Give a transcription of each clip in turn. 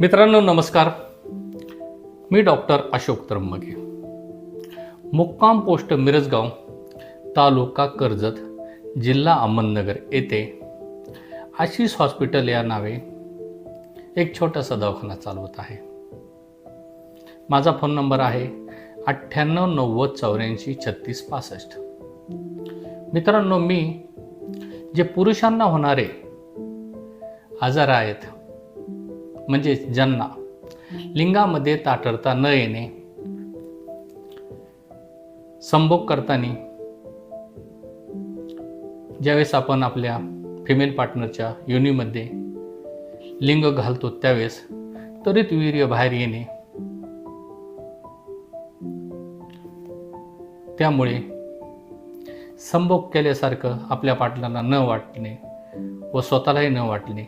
मित्रांनो नमस्कार. मी डॉक्टर अशोक त्र्यंबके. मुक्काम पोस्ट मिरजगाव तालुका कर्जत जिल्हा अहमदनगर येथे आशिष हॉस्पिटल या नावे एक छोटासा दवाखाना चालवत आहे. माझा फोन नंबर आहे अठ्ठ्याण्णव नव्वद चौऱ्याऐंशी छत्तीस पासष्ट. मित्रांनो मी जे पुरुषांना होणारे आजार आहेत म्हणजे ज्यांना लिंगामध्ये ताठरता न येणे संभोग करताना ज्यावेळेस आपण आपल्या फिमेल पार्टनरच्या योनीमध्ये लिंग घालतो त्यावेळेस त्वरित वीर्य बाहेर येणे. त्यामुळे संभोग केल्यासारखं आपल्या पाटलांना न वाटणे व स्वतःलाही न वाटणे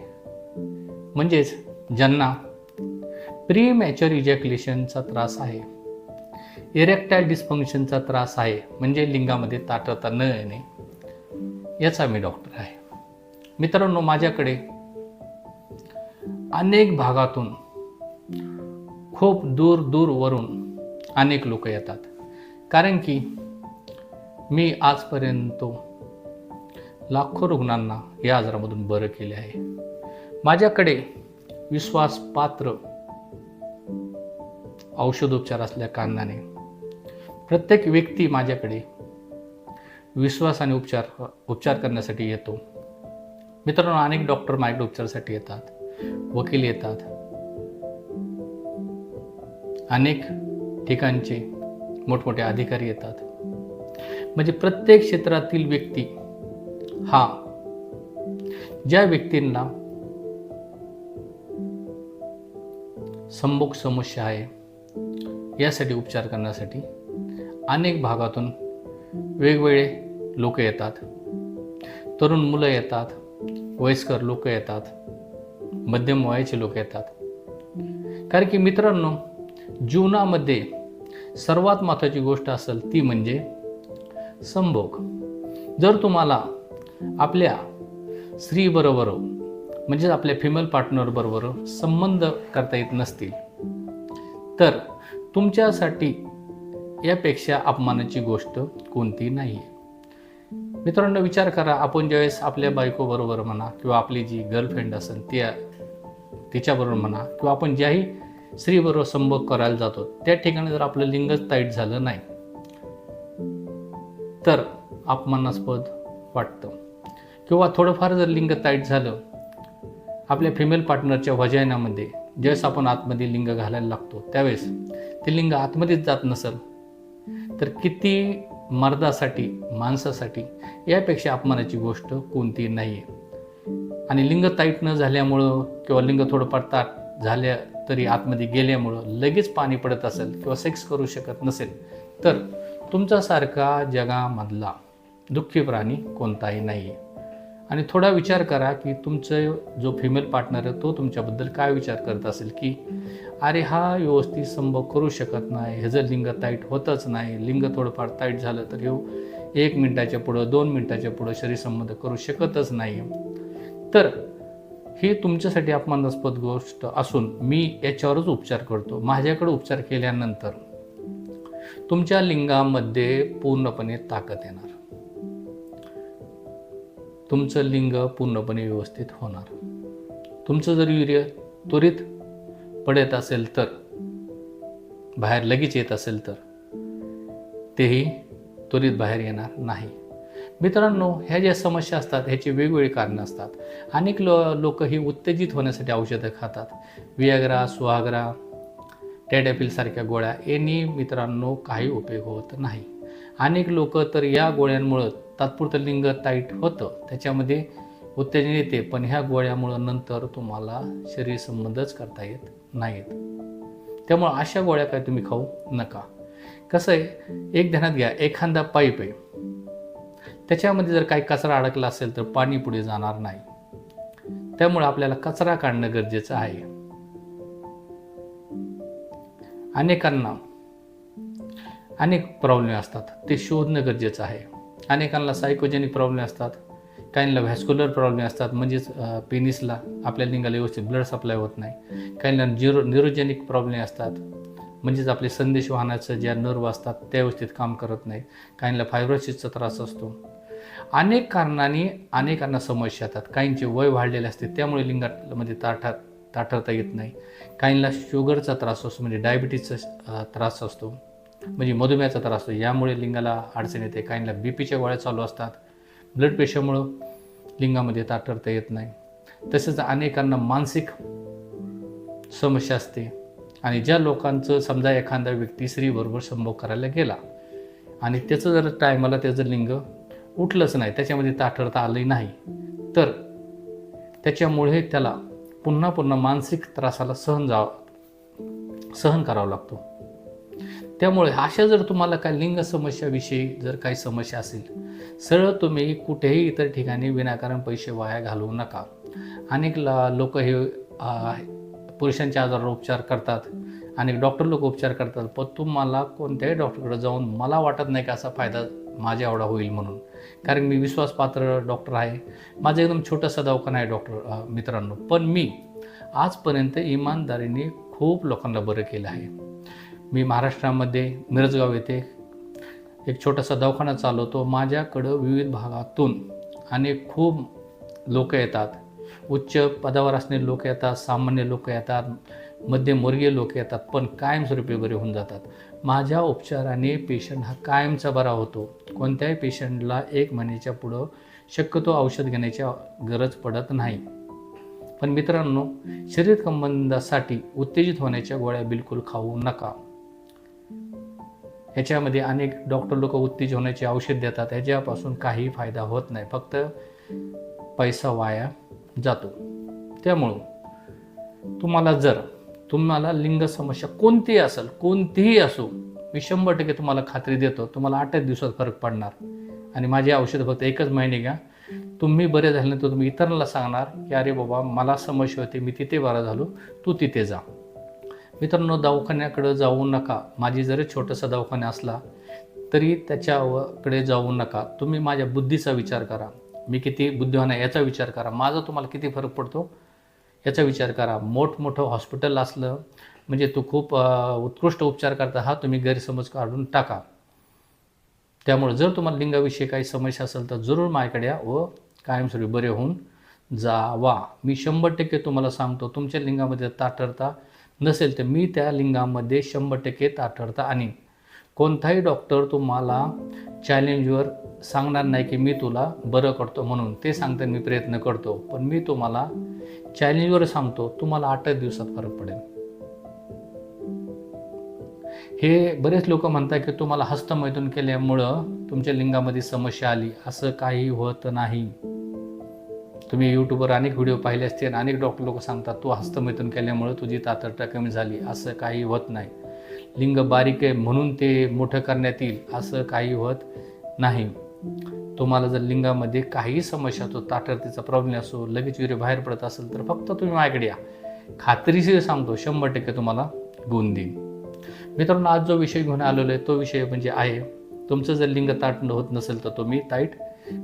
म्हणजेच ज्यांना प्री मॅच्युअर इजॅक्युलेशनचा त्रास आहे. इरेक्टाईल डिस्फंक्शनचा त्रास आहे म्हणजे लिंगामध्ये ताटता न येणे याचा मी डॉक्टर आहे. मित्रांनो माझ्याकडे अनेक भागातून खूप दूर दूरवरून अनेक लोक येतात. कारण की मी आजपर्यंत लाखो रुग्णांना या आजारामधून बरं केले आहे. माझ्याकडे विश्वासपात्र औषधोपचार असल्या कारणाने प्रत्येक व्यक्ती माझ्याकडे विश्वासाने उपचार उपचार करण्यासाठी येतो. मित्रांनो अनेक डॉक्टर माझ्याकडे उपचारासाठी येतात वकील येतात. अनेक ठिकाणचे मोठमोठे अधिकारी येतात. म्हणजे प्रत्येक क्षेत्रातील व्यक्ती हा ज्या व्यक्तींना संभोग समस्या आहे यासाठी उपचार करण्यासाठी अनेक भागातून वेगवेगळे लोक येतात. तरुण मुलं येतात वयस्कर लोक येतात मध्यम वयाचे लोक येतात. कारण की मित्रांनो जीवनामध्ये सर्वात महत्त्वाची गोष्ट असेल ती म्हणजे संभोग. जर तुम्हाला आपल्या स्त्रीबरोबर म्हणजेच आपल्या फिमेल पार्टनरबरोबर संबंध करता येत नसतील. तर तुमच्यासाठी यापेक्षा अपमानाची गोष्ट कोणती नाही आहे मित्रांनो विचार करा आपण ज्यावेळेस आपल्या बायकोबरोबर म्हणा किंवा आपली जी गर्लफ्रेंड असेल त्या तिच्याबरोबर म्हणा किंवा आपण ज्याही स्त्रीबरोबर संभोग करायला जातो त्या ठिकाणी जर आपलं लिंगच ताईट झालं नाही तर अपमानास्पद वाटतं. किंवा थोडंफार जर लिंग टाईट झालं आपल्या फिमेल पार्टनरच्या वजायनामध्ये ज्यावेळेस आपण आतमध्ये लिंग घालायला लागतो त्यावेळेस ते लिंग आतमध्येच जात नसेल तर किती मर्दासाठी माणसासाठी यापेक्षा अपमानाची गोष्ट कोणती नाही आहे आणि लिंग ताईट न झाल्यामुळं किंवा लिंग थोडंफार ताट झाल्या तरी आतमध्ये गेल्यामुळं लगेच पाणी पडत असेल किंवा सेक्स करू शकत नसेल तर तुमच्यासारखा जगामधला दुःखी प्राणी कोणताही नाही आहे आणि थोडा विचार करा की तुमचं जो फिमेल पार्टनर आहे तो तुमच्याबद्दल काय विचार करत असेल की अरे हा व्यवस्थित संभव करू शकत नाही. ह्याचं लिंग ताईट होतच नाही लिंग थोडंफार ताईट झालं तर हे एक मिनटाच्या पुढं दोन मिनटाच्या पुढं शरीरसंबंध करू शकतच नाही. तर ही तुमच्यासाठी अपमानास्पद गोष्ट असून मी याच्यावरच उपचार करतो. माझ्याकडे उपचार केल्यानंतर तुमच्या लिंगामध्ये पूर्णपणे ताकद येणार. तुमचं लिंग पूर्णपणे व्यवस्थित होणार. तुमचं जर वीर्य त्वरित पडत असेल तर बाहेर लगेच येत असेल तर तेही त्वरित बाहेर येणार नाही. मित्रांनो ह्या ज्या समस्या असतात ह्याची वेगवेगळी कारणं असतात. अनेक लो लोक ही उत्तेजित होण्यासाठी औषधं खातात. वियाग्रा सुहाग्रा टॅडॅपिलसारख्या गोळ्या यांनी मित्रांनो काही उपयोग होत नाही. अनेक लोक तर या गोळ्यांमुळं तात्पुरतं लिंग ताईट होतं. त्याच्यामध्ये उत्तेजन येते पण ह्या गोळ्यामुळं नंतर तुम्हाला शरीर संबंधच करता येत नाहीत. त्यामुळं अशा गोळ्या काय तुम्ही खाऊ नका. कसं आहे एक ध्यानात घ्या एखादा पाईप आहे. त्याच्यामध्ये जर काही कचरा अडकला असेल तर पाणी पुढे जाणार नाही. त्यामुळे आपल्याला कचरा काढणं गरजेचं आहे. अनेकांना अनेक प्रॉब्लेम असतात. ते शोधणं गरजेचं आहे. अनेकांना सायकोजेनिक प्रॉब्लेम असतात. काहींना व्हॅस्क्युलर प्रॉब्लेम असतात. म्हणजेच पेनिसला आपल्या लिंगाला व्यवस्थित ब्लड सप्लाय होत नाही. काहींना जिरो न्युरोजेनिक प्रॉब्लेम असतात. म्हणजेच आपले संदेश वाहनाचं ज्या नर्व असतात त्या व्यवस्थित काम करत नाही. काहींना फायब्रोसिसचा त्रास असतो. अनेक कारणांनी अनेकांना समस्या येतात. काहींचे वय वाढलेले असते त्यामुळे लिंगामध्ये ताठा ताठरता येत नाही. काहींना शुगरचा त्रास असतो म्हणजे डायबिटीजचा त्रास असतो. म्हणजे मधुमेहाचा त्रास असतो यामुळे लिंगाला अडचण येते. काहींना बी पीच्या गोळ्या चालू असतात. ब्लड प्रेशरमुळं लिंगामध्ये ताटरता येत नाही. तसेच अनेकांना मानसिक समस्या असते. आणि ज्या लोकांचं समजा एखादा व्यक्ती स्त्रीबरोबर संभोग करायला गेला आणि त्याचं जर टायमाला त्याचं लिंग उठलंच नाही त्याच्यामध्ये ताठरता आलंही नाही तर त्याच्यामुळे त्याला पुन्हा पुन्हा मानसिक त्रासाला सहन जा सहन करावा लागतो. त्यामुळे अशा जर तुम्हाला काय लिंग समस्याविषयी जर काही समस्या असेल सरळ तुम्ही कुठेही इतर ठिकाणी विनाकारण पैसे वाया घालवू नका. अनेक लोक हे पुरुषांच्या आजारावर उपचार करतात अनेक डॉक्टर लोक उपचार करतात पण तुम्हाला कोणत्याही डॉक्टरकडे जाऊन मला वाटत नाही का असा फायदा माझ्या एवढा होईल म्हणून. कारण मी विश्वासपात्र डॉक्टर आहे. माझं एकदम छोटासा दवाखाना आहे डॉक्टर मित्रांनो. पण मी आजपर्यंत इमानदारीने खूप लोकांना बरं केलं आहे. मी महाराष्ट्रामध्ये मिरजगाव येथे एक छोटासा दवाखाना चालवतो. माझ्याकडं विविध भागातून अनेक खूप लोक येतात. उच्च पदावर असणारे लोक येतात सामान्य लोक येतात मध्यमवर्गीय लोक येतात पण कायमस्वरूपी बरे होऊन जातात. माझ्या उपचाराने पेशंट हा कायमचा बरा होतो. कोणत्याही पेशंटला एक महिन्याच्या पुढं शक्यतो औषध घेण्याची गरज पडत नाही. पण मित्रांनो शरीर संबंधासाठी उत्तेजित होण्याच्या गोळ्या बिलकुल खाऊ नका. ह्याच्यामध्ये अनेक डॉक्टर लोक उत्तेज होण्याचे औषध देतात. ह्याच्यापासून काही फायदा होत नाही. फक्त पैसा वाया जातो. त्यामुळं तुम्हाला जर तुम्हाला लिंग समस्या कोणतीही असेल कोणतीही असो मी शंभर टक्के तुम्हाला खात्री देतो तुम्हाला आठ दिवसात फरक पडणार. आणि माझे औषध फक्त एकच महिने घ्या. तुम्ही बरे झाले तर तुम्ही इतरांना सांगणार की अरे बाबा मला समस्या होती मी तिथे बरा झालो तू तिथे जा. मित्रांनो दवाखान्याकडं जाऊ नका. माझी जरी छोटासा दवाखाना असला तरी त्याच्याकडे जाऊ नका. तुम्ही माझ्या बुद्धीचा विचार करा. मी किती बुद्धिवान आहे याचा विचार करा. माझा तुम्हाला किती फरक पडतो याचा विचार करा. मोठमोठं हॉस्पिटल असलं म्हणजे तू खूप उत्कृष्ट उपचार करता हा तुम्ही गैरसमज काढून टाका. त्यामुळे जर तुम्हाला लिंगाविषयी काही समस्या असेल तर जरूर माझ्याकडे या व कायमस्वरूपी बरे होऊन जावा. मी शंभर टक्के तुम्हाला सांगतो तुमच्या लिंगामध्ये ताठरता नसेल तर मी त्या लिंगामध्ये शंभर टक्के ताठरता आणीन. कोणताही डॉक्टर तुम्हाला चॅलेंजवर सांगणार नाही की मी तुला बरं करतो म्हणून. ते सांगताना मी प्रयत्न करतो. पण मी तुम्हाला चॅलेंजवर सांगतो तुम्हाला आठच दिवसात फरक पडेल. हे बरेच लोक म्हणतात की तुम्हाला हस्तमैथून केल्यामुळं तुमच्या लिंगामध्ये समस्या आली. असं काही होत नाही. तुम्ही यूट्यूबवर अनेक व्हिडिओ पाहिले असतील आणि अनेक डॉक्टर लोक सांगतात तू हस्तमैथून केल्यामुळं तुझी तातडता कमी झाली. असं काही होत नाही. लिंग बारीक आहे म्हणून ते मोठं करण्यात येईल असं काही होत नाही. तुम्हाला जर लिंगामध्ये काही समस्या असो ताठरतीचा प्रॉब्लेम असो लगेच विरे बाहेर पडत असेल तर फक्त तुम्ही माझ्याकडे या खात्रीशीर सांगतो शंभर टक्के तुम्हाला गुण देईन मित्रांनो आज जो विषय घेऊन आलेलो आहे तो विषय म्हणजे आहे तुमचं जर लिंग ताट होत नसेल तर तो मी ताईट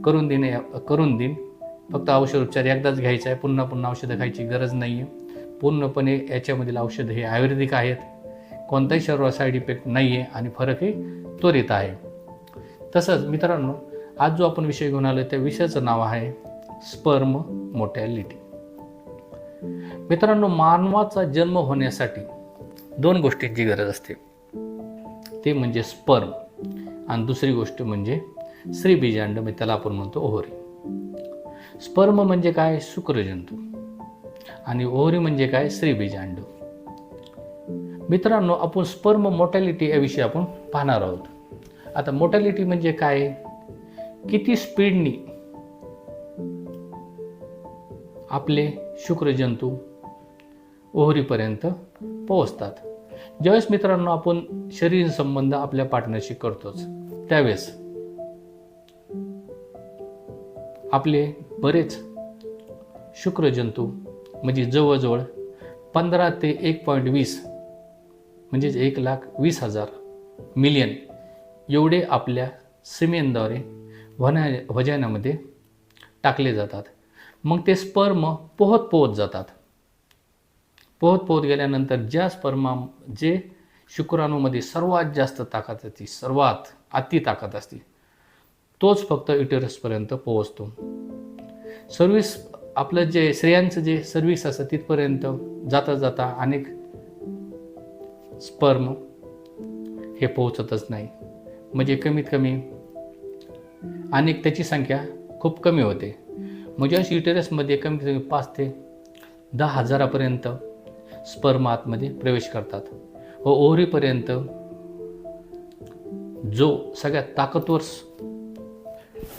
करून देणे करून देईन. फक्त औषध उपचार एकदाच घ्यायचा आहे पुन्हा पुन्हा औषधं खायची गरज नाही आहे पूर्णपणे याच्यामधील औषधं हे आयुर्वेदिक आहेत. कोणताही शरीरावर साईड इफेक्ट नाही आहे आणि फरकही त्वरित आहे. तसंच मित्रांनो आज जो आपण विषय घेऊन आलो त्या विषयाचं नाव आहे स्पर्म मोटॅलिटी. मित्रांनो मानवाचा जन्म होण्यासाठी दोन गोष्टींची गरज असते. ते म्हणजे स्पर्म आणि दुसरी गोष्ट म्हणजे स्त्रीबीजांड मी त्याला आपण म्हणतो ओहरी. स्पर्म म्हणजे काय? शुक्रजंतू. आणि ओहरी म्हणजे काय? श्रीबीजांडू. मित्रांनो आपण स्पर्म मोटॅलिटी याविषयी आपण पाहणार आहोत. आता मोटॅलिटी म्हणजे काय? किती स्पीडनी आपले शुक्रजंतू ओहरीपर्यंत पोहोचतात. ज्यावेळेस मित्रांनो आपण शरीर संबंध आपल्या पार्टनरशी करतोच. त्यावेळेस आपले बरेच शुक्रजंतू म्हणजे जवळजवळ पंधरा ते एक पॉईंट वीस म्हणजेच एक लाख वीस हजार मिलियन एवढे आपल्या सिमेनद्वारे वना वजानामध्ये टाकले जातात. मग ते स्पर्म पोहत पोहत जातात. पोहत पोहत गेल्यानंतर ज्या स्पर्मा जे शुक्राणूमध्ये सर्वात जास्त ताकद असते सर्वात अति ताकद असते तोच फक्त युटेरसपर्यंत पोहोचतो. सर्विस आपलं जे स्त्रियांचं जे सर्विस असतं तिथपर्यंत जाता जाता अनेक स्पर्म हे पोहोचतच नाही. म्हणजे कमीत कमी अनेक त्याची संख्या खूप कमी होते. म्हणजे अशी युटेरसमध्ये कमीत कमी पाच ते दहा हजारापर्यंत स्पर्म आतमध्ये प्रवेश करतात. व ओहरीपर्यंत जो सगळ्यात ताकदवर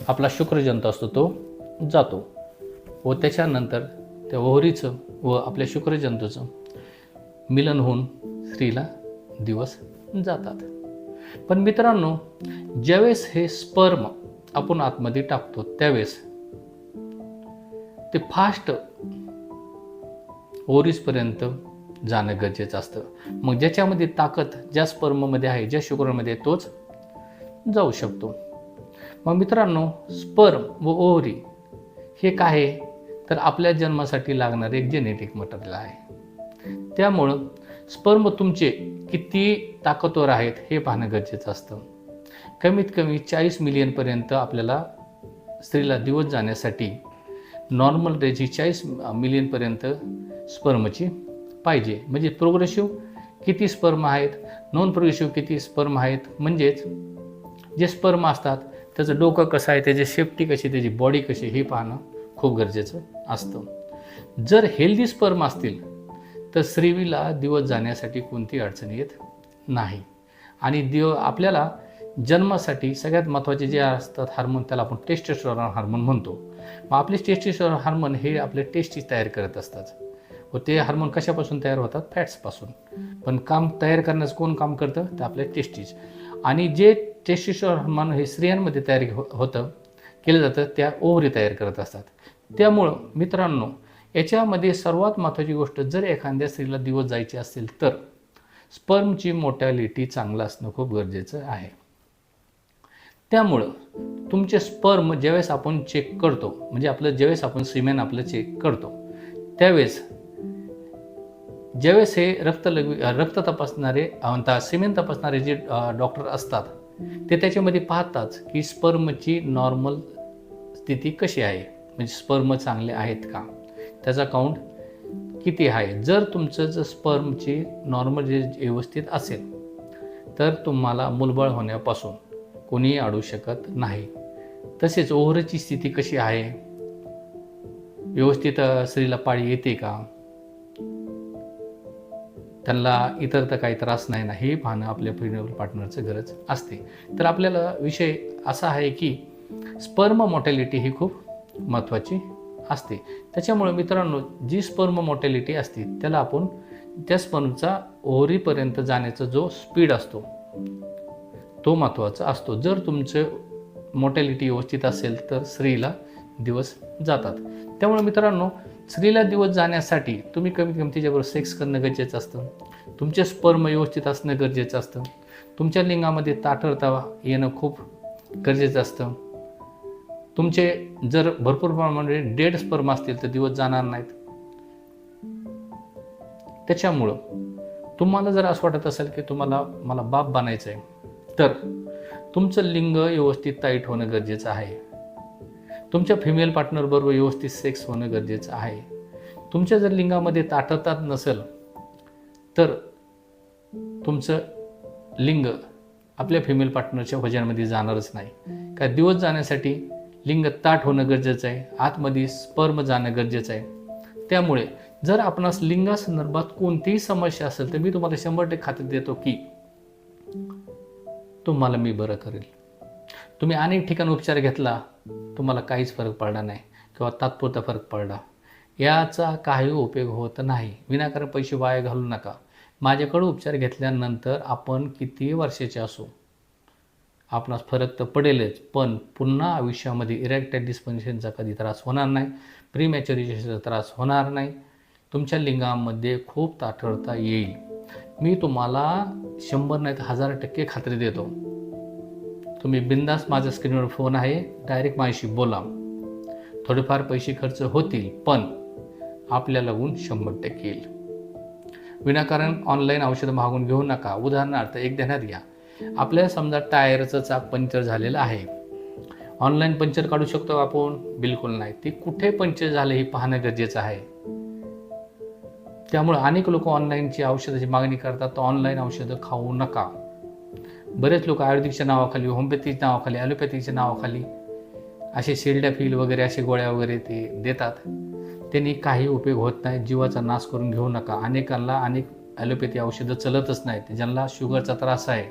आपला शुक्रजंत असतो तो जातो व त्याच्यानंतर त्या ओहरीचं व आपल्या शुक्रजंतूचं मिलन होऊन स्त्रीला दिवस जातात. पण मित्रांनो ज्यावेळेस हे स्पर्म आपण आतमध्ये टाकतो त्यावेळेस ते फास्ट ओरीसपर्यंत जाणं गरजेचं असतं. मग ज्याच्यामध्ये ताकद ज्या स्पर्ममध्ये आहे ज्या शुक्रामध्ये तोच जाऊ शकतो. मग मित्रांनो स्पर्म व ओव्हरी हे काय आहे? तर आपल्या जन्मासाठी लागणारे एक जेनेटिक मटेरियल आहे. त्यामुळं स्पर्म तुमचे किती ताकदवर आहेत हे पाहणं गरजेचं असतं. कमीत कमी चाळीस मिलियनपर्यंत आपल्याला स्त्रीला दिवस जाण्यासाठी नॉर्मल रेजी चाळीस मिलियनपर्यंत स्पर्मची पाहिजे. म्हणजे प्रोग्रेसिव्ह किती स्पर्म आहेत? नॉन प्रोग्रेसिव्ह किती स्पर्म आहेत? म्हणजेच जे स्पर्म असतात त्याचं डोकं कसं आहे त्याची सेफ्टी कशी त्याची बॉडी कशी हे पाहणं खूप गरजेचं असतं. जर हेल्दी स्पर्म असतील तर स्त्रीला दिवस जाण्यासाठी कोणती अडचण येत नाही. आणि दिव आपल्याला जन्मासाठी सगळ्यात महत्त्वाचे जे असतात हार्मोन त्याला आपण टेस्टेस्टॉरॉन हार्मोन म्हणतो. मग आपले टेस्टेस्टॉरॉन हार्मोन हे आपले टेस्टीस तयार करत असतात. व ते हार्मोन कशापासून तयार होतात? फॅट्सपासून पण काम तयार करण्याचं कोण काम करतं? तर आपले टेस्टीज आणि जे टेस्टिस्टॉरॉन हार्मोन हे स्त्रियांमध्ये तयार हो- होतं केलं जातं त्या ओव्हरी तयार करत असतात. त्यामुळं मित्रांनो याच्यामध्ये सर्वात महत्त्वाची गोष्ट जर एखाद्या स्त्रीला दिवस जायचे असेल तर स्पर्मची मोटॅलिटी चांगलं असणं खूप गरजेचं आहे. त्यामुळं तुमचे स्पर्म ज्यावेळेस आपण चेक करतो म्हणजे आपलं ज्यावेळेस आपण सिमेन आपलं चेक करतो त्यावेळेस ज्यावेळेस हे रक्त लघवी रक्त तपासणारे सिमेन तपासणारे जे डॉक्टर असतात ते त्याच्यामध्ये पाहताच की स्पर्मची नॉर्मल स्थिती कशी आहे? म्हणजे स्पर्म चांगले आहेत का? त्याचा काउंट किती आहे? जर तुमचं जर स्पर्मची नॉर्मल जे व्यवस्थित असेल तर तुम्हाला मुलबळ होण्यापासून कोणीही अडू शकत नाही. तसेच ओव्हरची स्थिती कशी आहे? व्यवस्थित स्त्रीला पाळी येते का? त्यांना इतर तर काही त्रास नाही ना हे पाहणं आपल्या फिमेल पार्टनरचं गरज असते. तर आपल्याला विषय असा आहे की स्पर्म मॉर्टॅलिटी ही खूप महत्त्वाची असते. त्याच्यामुळे मित्रांनो जी स्पर्म मॉर्टॅलिटी असते त्याला आपण त्या स्पर्मचा ओहरीपर्यंत जाण्याचा जो स्पीड असतो तो महत्त्वाचा असतो. जर तुमचं मोटॅलिटी व्यवस्थित असेल तर स्त्रीला दिवस जातात. त्यामुळे मित्रांनो स्त्रीला दिवस जाण्यासाठी तुम्ही कमीत कमी तिच्याबरोबर सेक्स करणं गरजेचं असतं. तुमचे स्पर्म व्यवस्थित असणं गरजेचं असतं. तुमच्या लिंगामध्ये ताठरता येणं खूप गरजेचं असतं. तुमचे जर भरपूर प्रमाणामध्ये डेड स्पर्म असतील तर दिवस जाणार नाहीत. त्याच्यामुळं तुम्हाला जर असं वाटत असेल की तुम्हाला मला बाप बनायचं आहे तर तुमचं लिंग व्यवस्थित ताईट होणं गरजेचं आहे. तुमच्या फिमेल पार्टनरबरोबर व्यवस्थित सेक्स होणं गरजेचं आहे. तुमच्या जर लिंगामध्ये ताटतात नसेल तर तुमचं लिंग आपल्या फिमेल पार्टनरच्या वजनामध्ये जाणारच नाही. का दिवस जाण्यासाठी लिंग ताट होणं गरजेचं आहे आतमध्ये स्पर्म जाणं गरजेचं आहे. त्यामुळे जर आपणास लिंगासंदर्भात कोणतीही समस्या असेल तर मी तुम्हाला शंभर टक्के खात्री देतो की तुम्हाला मी बरं करेल. तुम्ही अनेक ठिकाणी उपचार घेतला तुम्हाला काहीच फरक पडला नाही किंवा तात्पुरता फरक पडला. याचा काही उपयोग होत नाही. विनाकारण पैसे वाया घालू नका. माझ्याकडं उपचार घेतल्यानंतर आपण किती वर्षाचे असो? आपणास फरक तर पडेलच पण पुन्हा आयुष्यामध्ये इरेक्टेड डिस्पन्शनचा कधी त्रास होणार नाही. प्रीमॅच्युरिटीचा त्रास होणार नाही. तुमच्या लिंगामध्ये खूप ताठरता येईल. मी तुम्हाला शंभर नाही तर हजार टक्के खात्री देतो. तुम्ही बिंदास माझ्या स्क्रीनवर फोन आहे डायरेक्ट माझ्याशी बोला. थोडेफार पैसे खर्च होतील पण आपल्याला गुण शंभर टक्के येईल. विनाकारण ऑनलाईन औषधं मागून घेऊ नका. उदाहरणार्थ एक ध्यानात घ्या. आपल्या समजा टायरचं चाक पंक्चर झालेलं आहे. ऑनलाईन पंक्चर काढू शकतो का आपण? बिलकुल नाही. ते कुठे पंक्चर झालं हे पाहणं गरजेचं आहे. त्यामुळे अनेक लोक ऑनलाईनची औषधाची मागणी करतात. तर ऑनलाईन औषधं खाऊ नका. बरेच लोक आयुर्वेदिकच्या नावाखाली होमिओपॅथीच्या नावाखाली ॲलोपॅथीच्या नावाखाली असे शिल्डॅफिल वगैरे असे गोळ्या वगैरे ते देतात. त्यांनी काही उपयोग होत नाही जीवाचा नाश करून घेऊ नका. अनेकांना अनेक ॲलोपॅथी औषधं चलतच नाहीत. ज्यांना शुगरचा त्रास आहे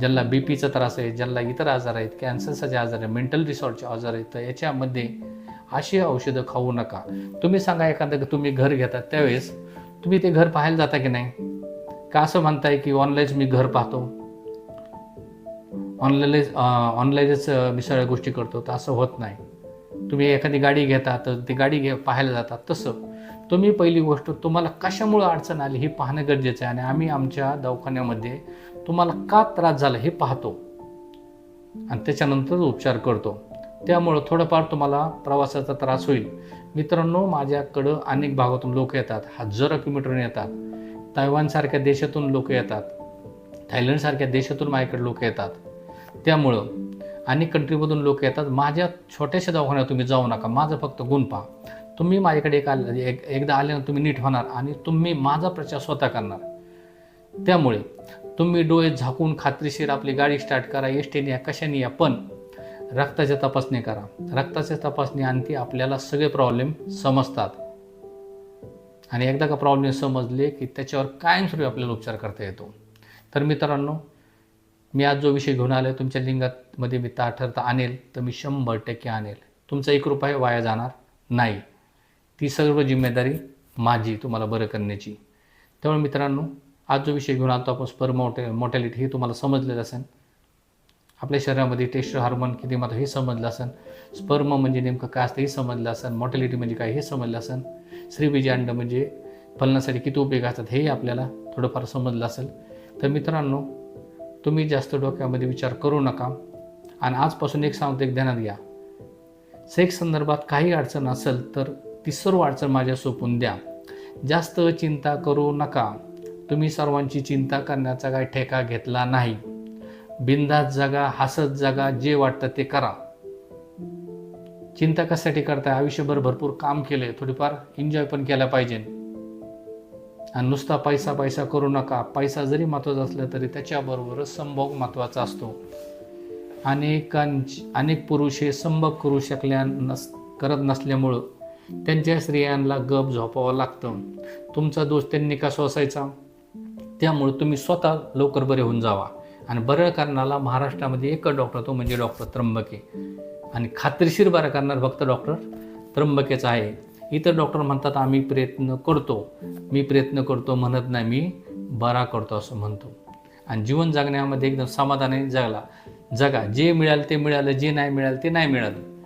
ज्यांना बी पीचा त्रास आहे ज्यांना इतर आजार आहेत कॅन्सरचे आजार आहे मेंटल डिसऑर्डरचे आजार आहेत तर याच्यामध्ये अशी औषधं खाऊ नका. तुम्ही सांगा एखादं तुम्ही घर घेता त्यावेळेस तुम्ही ते घर पाहायला जाता की नाही? का असं म्हणताय की ऑनलाईन मी घर पाहतो? ऑनलाईन ऑनलाईनच मी सगळ्या गोष्टी करतो तर असं होत नाही. तुम्ही एखादी गाडी घेता तर ती गाडी घे पाहायला जातात तसं. तुम्ही पहिली गोष्ट तुम्हाला कशामुळं अडचण आली हे पाहणं गरजेचं आहे. आणि आम्ही आमच्या दवाखान्यामध्ये तुम्हाला का त्रास झाला हे पाहतो. आणि त्याच्यानंतर उपचार करतो. त्यामुळं थोडंफार तुम्हाला प्रवासाचा त्रास होईल. मित्रांनो माझ्याकडं अनेक भागातून लोक येतात. हजारो किलोमीटरने येतात. तैवानसारख्या देशातून लोक येतात. थायलंडसारख्या देशातून माझ्याकडे लोक येतात. त्यामुळं अनेक कंट्रीमधून लोक येतात. माझ्या छोट्याशा दवाखान्यात तुम्ही जाऊ नका. माझं फक्त गुण पहा. तुम्ही माझ्याकडे एक आलं एक एकदा आल्यानंतर तुम्ही नीट होणार आणि तुम्ही माझा प्रचार स्वतः करणार. त्यामुळे तुम्ही डोळे झाकून खात्रीशीर आपली गाडी स्टार्ट करा. एसटीने या कशाने या? पण रक्ताच्या तपासणी करा. रक्ताच्या तपासणी आणखी आपल्याला सगळे प्रॉब्लेम समजतात. आणि एकदा का प्रॉब्लेम समजले की त्याच्यावर कायमस्वरूपी आपल्याला उपचार करता येतो. तर मित्रांनो मी आज जो विषय घेऊन आलो आहे तुमच्या लिंगामध्ये मी ता ठरता आणेल तर मी शंभर टक्के आणेल. तुमचा एक रुपया वाया जाणार नाही. ती सर्व जिम्मेदारी माझी तुम्हाला बरं करण्याची. त्यामुळे मित्रांनो आज जो विषय घेऊन आलो आपण स्पर्म मोटे मोटॅलिटी हे तुम्हाला समजलेलं असेल. आपल्या शरीरामध्ये टेस्ट हार्मोन किती मात्र हे समजलं असेल. स्पर्म म्हणजे नेमकं काय असतं हे समजलं असेल. मॉर्टॅलिटी म्हणजे काय हे समजलं असेल. श्रीबीजी अंड म्हणजे फलनासाठी किती उपयोग असतात हे आपल्याला थोडंफार समजलं असेल. तर मित्रांनो तुम्ही जास्त डोक्यामध्ये विचार करू नका आणि आजपासून एक सांगतो एक ध्यानात घ्या. सेक्स संदर्भात काही अडचण असेल तर ती सर्व अडचण माझ्या सोपून द्या. जास्त चिंता करू नका. तुम्ही सर्वांची चिंता करण्याचा काही ठेका घेतला नाही. बिंदात जगा हसत जगा जे वाटतं ते करा. चिंता कशासाठी करताय? आयुष्यभर भरपूर काम केले थोडीफार एन्जॉय पण केला पाहिजे. आणि नुसता पैसा पैसा करू नका. पैसा जरी महत्त्वाचा असला तरी त्याच्याबरोबरच संभोग महत्त्वाचा असतो. अनेकांची अनेक पुरुष हे संभोग करू शकल्या नस करत नसल्यामुळं त्यांच्या स्त्रियांना गप झोपावं लागतं. तुमचा दोष त्यांनी का सोसायचा त्यामुळे तुम्ही स्वतः लवकर बरे होऊन जावा. आणि बरं करणारा महाराष्ट्रामध्ये एकच डॉक्टर तो म्हणजे डॉक्टर त्र्यंबके. आणि खात्रीशीर बरं करणार फक्त डॉक्टर त्र्यंबकेचा आहे. इतर डॉक्टर म्हणतात आम्ही प्रयत्न करतो. मी प्रयत्न करतो म्हणत नाही मी बरा करतो असं म्हणतो. आणि जीवन जगण्यामध्ये एकदम समाधानाने जगला. जगा. जे मिळालं ते मिळालं जे नाही मिळालं ते नाही मिळालं.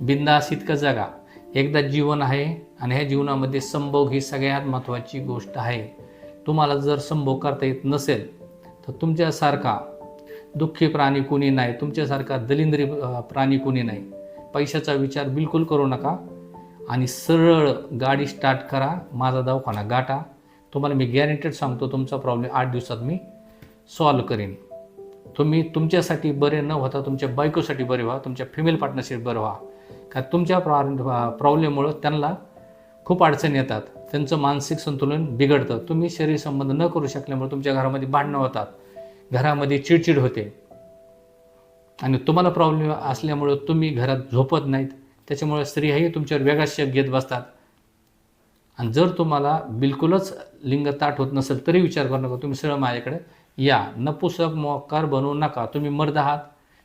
बिंदास इतकं जगा. एकदा जीवन आहे आणि ह्या जीवनामध्ये संभोग ही सगळ्यात महत्त्वाची गोष्ट आहे. तुम्हाला जर संभोग करता येत नसेल तर तुमच्यासारखा दुःखी प्राणी कोणी नाही. तुमच्यासारखा दलिंद्री प्राणी कोणी नाही. पैशाचा विचार बिलकुल करू नका. आणि सरळ गाडी स्टार्ट करा माझा दवाखाना गाठा. तुम्हाला मी गॅरंटेड सांगतो तुमचा प्रॉब्लेम आठ दिवसात मी सॉल्व करीन. तुम्ही तुमच्यासाठी बरे न होता तुमच्या बायकोसाठी बरे व्हा तुमच्या फिमेल पार्टनरशिप बरं व्हा. का तुमच्या प्रॉ प्रॉब्लेममुळं त्यांना खूप अडचणी येतात. त्यांचं मानसिक संतुलन बिघडतं. तुम्ही शरीर संबंध न करू शकल्यामुळे तुमच्या घरामध्ये भांडणं होतात. घरामध्ये चिडचिड होते. आणि तुम्हाला प्रॉब्लेम असल्यामुळं तुम्ही घरात झोपत नाहीत. त्याच्यामुळे स्त्रियाही तुमच्यावर वेगळा शक घेत बसतात. आणि जर तुम्हाला बिलकुलच लिंग ताट होत नसेल तरी विचार करू नका. तुम्ही सरळ माझ्याकडे या. नपुसक मोकार बनवू नका. तुम्ही मर्द आहात.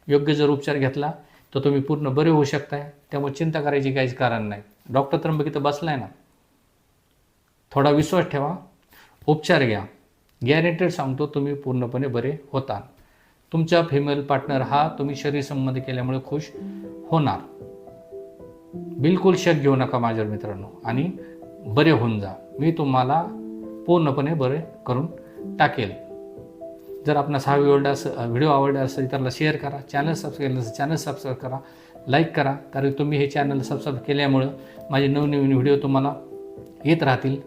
योग्य जर उपचार घेतला तर तुम्ही पूर्ण बरे होऊ शकताय. त्यामुळे चिंता करायची काहीच कारण नाही. डॉक्टर त्र्यंबकी तर बसलाय ना? थोडा विश्वास ठेवा. उपचार घ्या. गॅरंटेड सांगतो तुम्ही पूर्णपणे बरे होता. तुमचा फिमेल पार्टनर हा तुम्ही शरीर संबंध केल्यामुळे खुश होणार. बिलकुल शक घेऊ नका माझ्या मित्रांनो. आणि बरे होऊन जा. मी तुम्हाला पूर्णपणे बरे करून टाकेल. जर आपणास हा व्हिडिओ व्हिडिओ आवडला असेल तर शेअर करा. चॅनल सबस्क्राईब नसेल चॅनल सबस्क्राईब करा. लाईक करा. कारण तुम्ही हे चॅनल सबस्क्राईब केल्यामुळं माझे नवनवीन व्हिडिओ तुम्हाला येत राहतील.